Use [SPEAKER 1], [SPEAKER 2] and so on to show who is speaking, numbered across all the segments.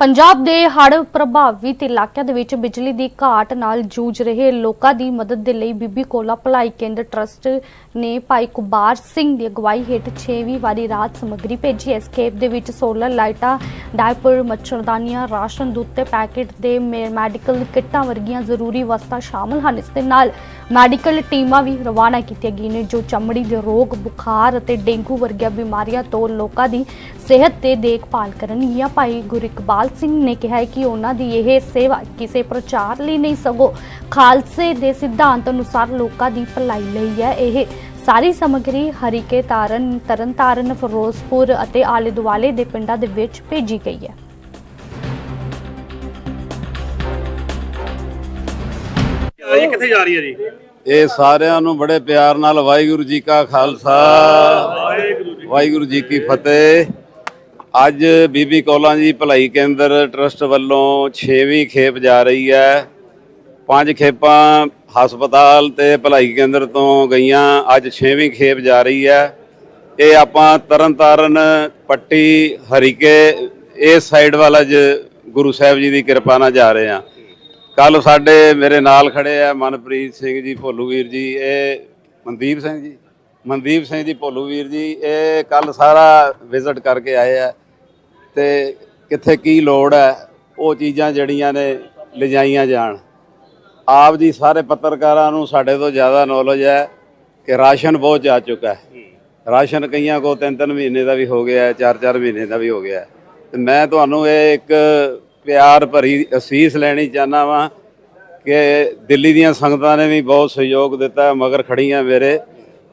[SPEAKER 1] ਪੰਜਾਬ ਦੇ ਹੜ੍ਹ ਪ੍ਰਭਾਵਿਤ ਇਲਾਕਿਆਂ ਦੇ ਵਿੱਚ ਬਿਜਲੀ ਦੀ ਘਾਟ ਨਾਲ ਜੂਝ ਰਹੇ ਲੋਕਾਂ ਦੀ ਮਦਦ ਦੇ ਲਈ ਬੀਬੀ ਕੋਲਾ ਭਲਾਈ ਕੇਂਦਰ ਟਰਸਟ ਨੇ ਭਾਈ ਕੁਬਾਰ ਸਿੰਘ ਦੀ ਅਗਵਾਈ ਹੇਠ 6ਵੀਂ ਵਾਰੀ ਰਾਤ ਸਮੱਗਰੀ ਭੇਜੀ। ਇਸ ਖੇਪ ਦੇ ਵਿੱਚ ਸੋਲਰ ਲਾਈਟਾਂ, ਡਾਇਪਰ, ਮੱਛਰਦਾਨੀਆਂ, ਰਾਸ਼ਨ ਦੁੱਧ ਤੇ ਪੈਕੇਟ ਦੇ ਮੈ- ਮੈਡੀਕਲ ਕਿੱਟਾਂ ਵਰਗੀਆਂ ਜ਼ਰੂਰੀ ਵਸਤਾਂ ਸ਼ਾਮਲ ਹਨ। ਇਸ ਦੇ ਨਾਲ ਮੈਡੀਕਲ ਟੀਮਾਂ ਵੀ ਰਵਾਨਾ ਕੀਤੀਆਂ ਗਈਆਂ ਨੇ, ਜੋ ਚਮੜੀ ਦੇ ਰੋਗ, ਬੁਖਾਰ ਅਤੇ ਡੇਂਗੂ ਵਰਗੀਆਂ ਬਿਮਾਰੀਆਂ ਤੋਂ ਲੋਕਾਂ ਦੀ ਸਿਹਤ ਤੇ ਦੇਖਭਾਲ ਕਰਨਗੀਆਂ। ਭਾਈ ਗੁਰਿਕਬਾਲ ਸਿੰਘ ਨੇ ਕਿਹਾ ਹੈ ਕਿ ਉਹਨਾਂ ਦੀ ਇਹ ਸੇਵਾ ਕਿਸੇ ਪ੍ਰਚਾਰ ਲਈ ਨਹੀਂ ਸਗੋਂ ਖਾਲਸੇ ਦੇ ਸਿਧਾਂਤ ਅਨੁਸਾਰ ਲੋਕਾਂ ਦੀ ਭਲਾਈ ਲਈ ਹੈ। ਇਹ ਸਾਰੀ ਸਮੱਗਰੀ ਹਰੀਕੇ ਤਾਰਨ ਤਰਨਤਾਰਨ ਫਿਰੋਜ਼ਪੁਰ ਅਤੇ ਆਲੇ ਦੁਆਲੇ ਦੇ ਪਿੰਡਾਂ ਦੇ ਵਿੱਚ ਭੇਜੀ ਗਈ ਹੈ।
[SPEAKER 2] ਇਹ ਕਿੱਥੇ ਜਾ ਰਹੀ ਹੈ ਜੀ?
[SPEAKER 3] ਇਹ ਸਾਰਿਆਂ ਨੂੰ ਬੜੇ ਪਿਆਰ ਨਾਲ ਵਾਹਿਗੁਰੂ ਜੀ ਕਾ ਖਾਲਸਾ ਵਾਹਿਗੁਰੂ ਜੀ ਕੀ ਫਤਿਹ। ਅੱਜ ਬੀਬੀ ਕੌਲਾਂ ਜੀ ਭਲਾਈ ਕੇਂਦਰ ਟਰਸਟ ਵੱਲੋਂ 6ਵੀਂ ਖੇਪ ਜਾ ਰਹੀ ਹੈ। ਪੰਜ ਖੇਪਾਂ ਹਸਪਤਾਲ ਤੇ ਭਲਾਈ ਕੇਂਦਰ ਤੋਂ ਗਈਆਂ। ਅੱਜ 6ਵੀਂ ਖੇਪ ਜਾ ਰਹੀ ਹੈ। ਇਹ ਆਪਾਂ ਤਰਨਤਾਰਨ, ਪੱਟੀ, ਹਰੀਕੇ ਇਸ ਸਾਈਡ ਵਾਲਾ ਜ ਗੁਰੂ ਸਾਹਿਬ ਜੀ ਦੀ ਕਿਰਪਾ ਨਾਲ ਜਾ ਰਹੇ ਹਾਂ। ਕੱਲ ਸਾਡੇ ਮੇਰੇ ਨਾਲ ਖੜੇ ਆ ਮਨਪ੍ਰੀਤ ਸਿੰਘ ਜੀ, ਭੋਲੂ ਵੀਰ ਜੀ, ਇਹ ਮਨਦੀਪ ਸਿੰਘ ਜੀ। ਮਨਦੀਪ ਸਿੰਘ ਜੀ, ਭੋਲੂ ਵੀਰ ਜੀ, ਇਹ ਕੱਲ ਸਾਰਾ ਵਿਜ਼ਿਟ ਕਰਕੇ ਆਏ ਆ ਤੇ ਕਿੱਥੇ ਕੀ ਲੋੜ ਹੈ, ਉਹ ਚੀਜ਼ਾਂ ਜਿਹੜੀਆਂ ਨੇ ਲਿਜਾਈਆਂ ਜਾਣ। ਆਪ ਜੀ ਸਾਰੇ ਪੱਤਰਕਾਰਾਂ ਨੂੰ ਸਾਡੇ ਤੋਂ ਜ਼ਿਆਦਾ ਨੌਲੇਜ ਹੈ ਕਿ ਰਾਸ਼ਨ ਬਹੁਤ ਜਾ ਚੁੱਕਾ ਹੈ। ਰਾਸ਼ਨ ਕਈਆਂ ਕੋ ਤਿੰਨ ਤਿੰਨ ਮਹੀਨੇ ਦਾ ਵੀ ਹੋ ਗਿਆ ਹੈ, ਚਾਰ ਚਾਰ ਮਹੀਨੇ ਦਾ ਵੀ ਹੋ ਗਿਆ ਹੈ। ਤੇ ਮੈਂ ਤੁਹਾਨੂੰ ਇਹ ਇੱਕ ਪਿਆਰ ਭਰੀ ਅਸੀਸ ਲੈਣੀ ਚਾਹਨਾ ਵਾਂ ਕਿ ਦਿੱਲੀ ਦੀਆਂ ਸੰਗਤਾਂ ਨੇ ਵੀ ਬਹੁਤ ਸਹਿਯੋਗ ਦਿੱਤਾ, ਮਗਰ ਖੜੀਆਂ ਮੇਰੇ।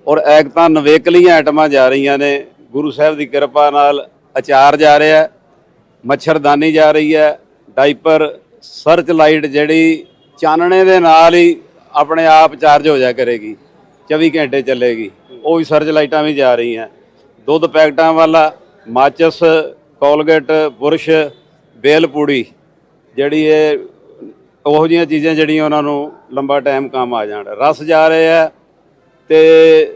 [SPEAKER 3] ਔਰ ਐਕ ਤਾਂ ਨਵੇਕਲੀਆਂ ਆਈਟਮਾਂ ਜਾ ਰਹੀਆਂ ਨੇ। ਗੁਰੂ ਸਾਹਿਬ ਦੀ ਕਿਰਪਾ ਨਾਲ ਅਚਾਰ ਜਾ ਰਿਹਾ ਮੱਛਰਦਾਨੀ ਜਾ ਰਹੀ ਹੈ, ਡਾਈਪਰ, ਸਰਚ ਲਾਈਟ ਜਿਹੜੀ ਚਾਨਣੇ ਦੇ ਨਾਲ ਹੀ ਆਪਣੇ ਆਪ ਚਾਰਜ ਹੋ ਜਾ ਕਰੇਗੀ 24 ਘੰਟੇ ਚੱਲੇਗੀ। ਉਹ ਵੀ ਸਰਚ ਲਾਈਟਾਂ ਵੀ ਜਾ ਰਹੀਆਂ। ਦੁੱਧ ਪੈਕਟਾਂ ਵਾਲਾ, ਮਾਚਸ, ਕੋਲਗੇਟ, ਬੁਰਸ਼, ਬੇਲਪੂੜੀ, ਜਿਹੜੀ ਇਹ, ਉਹੋ ਜਿਹੀਆਂ ਚੀਜ਼ਾਂ ਜਿਹੜੀਆਂ ਉਹਨਾਂ ਨੂੰ ਲੰਬਾ ਟਾਈਮ ਕੰਮ ਆ ਜਾਣ। ਰਸ ਜਾ ਰਹੇ ਆ ਤੇ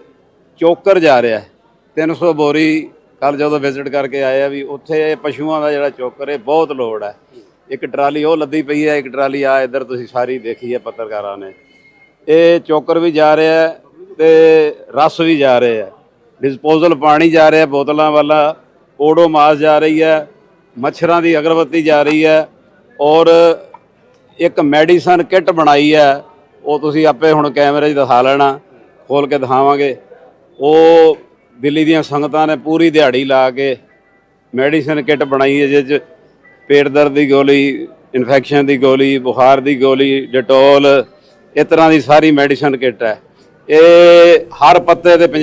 [SPEAKER 3] ਚੋਕਰ ਜਾ ਰਿਹਾ ਹੈ। 300 ਬੋਰੀ ਕੱਲ ਜਦੋਂ ਵਿਜ਼ਿਟ ਕਰਕੇ ਆਏ ਆ ਵੀ ਉੱਥੇ ਪਸ਼ੂਆਂ ਦਾ ਜਿਹੜਾ ਚੋਕਰ ਹੈ, ਬਹੁਤ ਲੋੜ ਹੈ। ਇੱਕ ਟਰਾਲੀ ਉਹ ਲੱਦੀ ਪਈ ਹੈ, ਇੱਕ ਟਰਾਲੀ ਆ, ਇੱਧਰ ਤੁਸੀਂ ਸਾਰੀ ਦੇਖੀ ਹੈ ਪੱਤਰਕਾਰਾਂ ਨੇ। ਇਹ ਚੋਕਰ ਵੀ ਜਾ ਰਿਹਾ ਹੈ ਤੇ ਰਸ ਵੀ ਜਾ ਰਿਹਾ ਡਿਸਪੋਜ਼ਲ ਪਾਣੀ ਜਾ ਰਿਹਾ ਬੋਤਲਾਂ ਵਾਲਾ ਓਡੋਮਾਸ ਜਾ ਰਹੀ ਹੈ, ਮੱਛਰਾਂ ਦੀ ਅਗਰਬੱਤੀ ਜਾ ਰਹੀ ਹੈ ਔਰ ਇੱਕ ਮੈਡੀਸਨ ਕਿੱਟ ਬਣਾਈ ਹੈ। ਉਹ ਤੁਸੀਂ ਆਪੇ ਹੁਣ ਕੈਮਰੇ 'ਚ ਦਿਖਾ ਲੈਣਾ। ਖੋਲ ਕੇ ਦਿਖਾਵਾਂਗੇ। ਉਹ ਦਿੱਲੀ ਦੀਆਂ ਸੰਗਤਾਂ ਨੇ ਪੂਰੀ ਦਿਹਾੜੀ ਲਾ ਕੇ ਮੈਡੀਸਨ ਕਿੱਟ ਬਣਾਈ ਹੈ ਜਿਸ 'ਚ ਪੇਟ ਦਰਦ ਦੀ ਗੋਲੀ ਇਨਫੈਕਸ਼ਨ ਦੀ ਗੋਲੀ, ਬੁਖਾਰ ਦੀ ਗੋਲੀ, ਡਿਟੋਲ, ਇਸ ਤਰ੍ਹਾਂ ਦੀ ਸਾਰੀ ਮੈਡੀਸਨ ਕਿੱਟ ਹੈ। ਇਹ ਹਰ ਪੱਤੇ ਤੇ 50